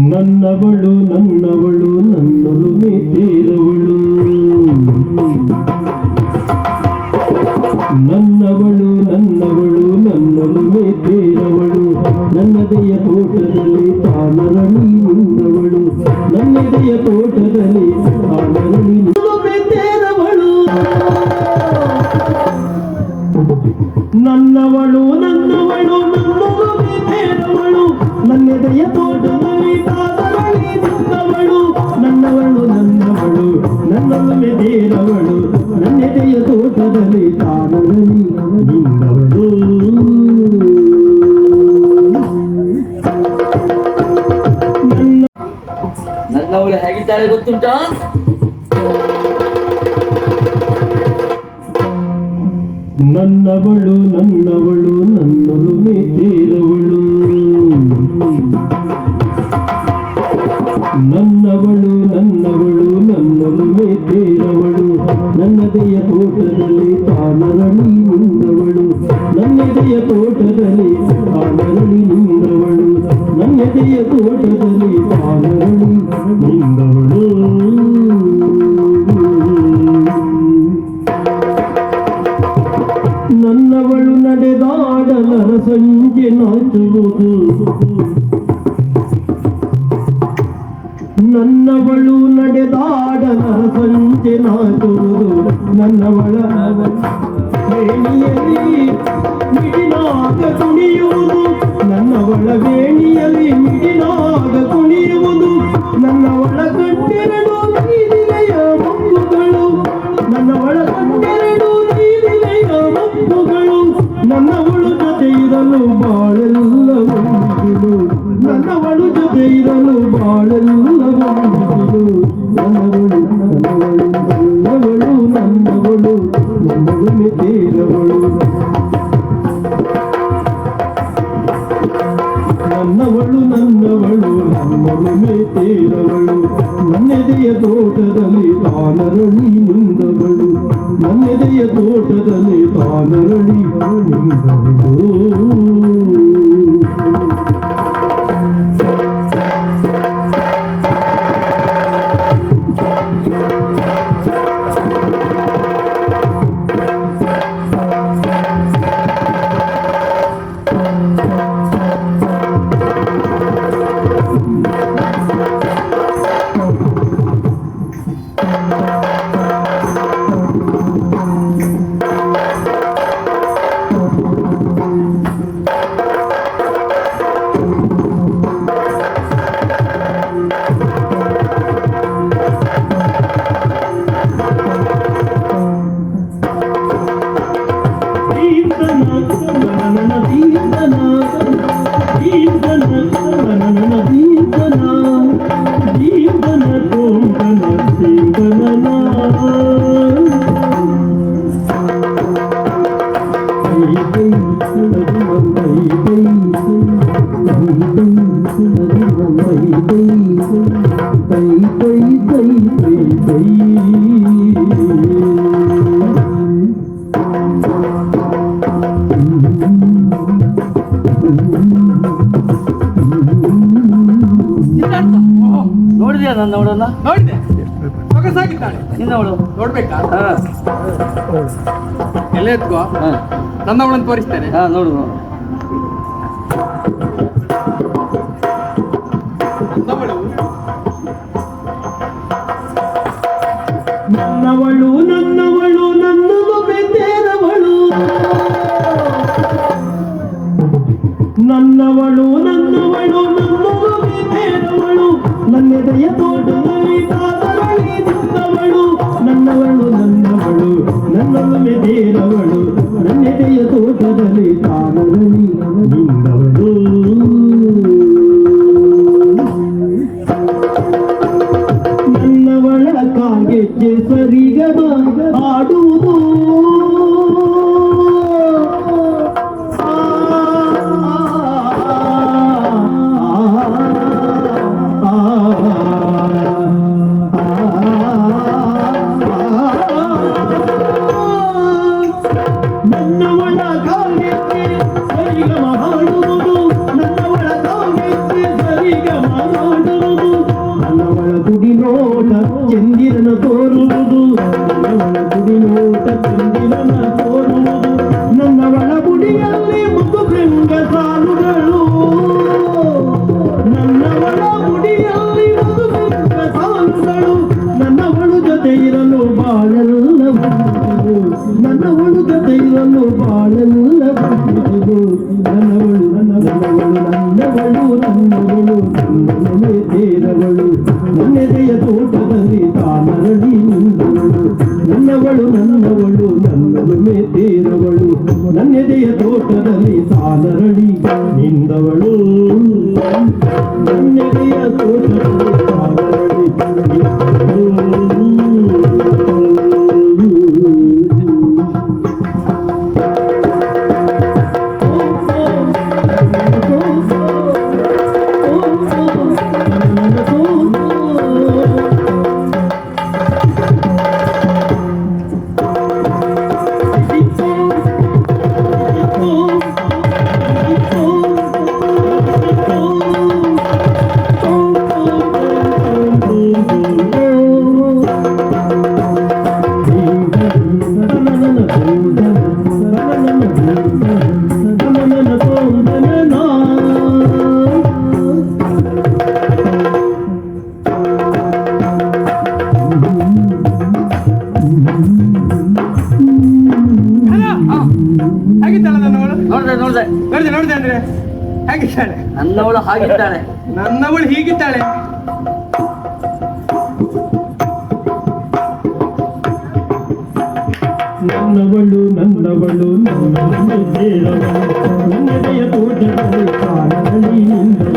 ನನ್ನವಳು ನನ್ನವಳು ನನ್ನಲು ಮೇತೇರವಳು ನನ್ನವಳು ನನ್ನವಳು ನನ್ನಲು ಮೇತೇರವಳು ನನ್ನದೆಯ ತೋಟದಲ್ಲಿ ತಾನರಳಿ ನಿಂದವಳು ನನ್ನದೆಯ ತೋಟದಲ್ಲಿ ತಾನರಳಿ ಮೇತೇರವಳು ನನ್ನವಳು ಹೇಗಿದ್ದಾಳೆ ಗೊತ್ತುಂಟಾ? ನನ್ನವಳು ನನ್ನವಳು ನನ್ನಲು ತೀರವಳು ನನ್ನವಳು ನನ್ನವಳು ನನ್ನಲು ತೀರವಳು ನನ್ನದೆಯ ತೋಟದಲ್ಲಿ ತಾನರಳಿ ನಿಂದವಳು. ನನ್ನದೆಯ ತೋಟದಲ್ಲಿ ತಾನರಳಿ ನಿಂದವಳು. ನನ್ನದೆಯ ತೋಟದಲ್ಲಿ ನನ್ನವಳು ನಡೆದಾಡನ ಸಂಜೆ ನಾಚುವುದು ನನ್ನವಳ ವೇಣಿಯಲ್ಲಿ ಮಿಡಿನಾಗ ಕುಣಿಯುವುದು. ನನ್ನವಳ ನನ್ನವಳು ನನ್ನವಳು ನನ್ನಳು ಮೇತೇರವಳು ನನ್ನೆದೆಯ ತೋಟದಲ್ಲಿ ತಾನರಳಿ ಮುಂದವಳು ನನ್ನೆದೆಯ ತೋಟದಲ್ಲಿ ತಾನರಳಿ ನಿಂದವಳು ನೋಡಿದ್ಯಾ ನನ್ನವಳನ್ನ ನೋಡಿದೆ ಸೊಗಸಾಗಿದ್ದಾಳೆ ನಿನ್ನವಳು ನೋಡ್ಬೇಕಾ? ಎಲ್ಲ ಎತ್ಕೋ? ನನ್ನ ಅವಳನ್ನು ತೋರಿಸ್ತೇನೆ. ಹಾ ನೋಡು ನೋಡು. ಪೆಂಡಿರನ ತೋರುವುದು ಗುಡಿನೋಟ ಪೆಂಡಿರನ ತೋರುವುದು ನನ್ನ ಒಳಗುಡಿಯಲ್ಲಿ ಮುಗು ಭೃಂಗ ಸಾಲುಗಳು ನನ್ನ ಒಳಗುಡಿಯಲ್ಲಿ ಮುಗು ಭೃಂಗ ಸಾಲುಗಳು ನನ್ನ ಒಳು ಜೊತೆ ಇರಲು ಬಾಳೆಲ್ಲ ನನ್ನ ಒಳು ಜೊತೆ ಇರಲು ಬಾಳೆಲ್ಲ ಬಂದಿದು ನನ್ನ ಒಳು ನನ್ನ ಒಳು ನನ್ನ ಒಳು ನನ್ನ ಒಳು హృదయ తోట సీత ಹಾಗಿದ್ದಾಳೆ. ನನ್ನವಳು ಹೀಗಿದ್ದಾಳೆ. ನನ್ನವಳು ನನ್ನವಳು ನನ್ನವಳು ಹೇಳವಳು ನನ್ನದೆಯ ತೋಟಗಳು ಕಾಣಗಳಿಂದ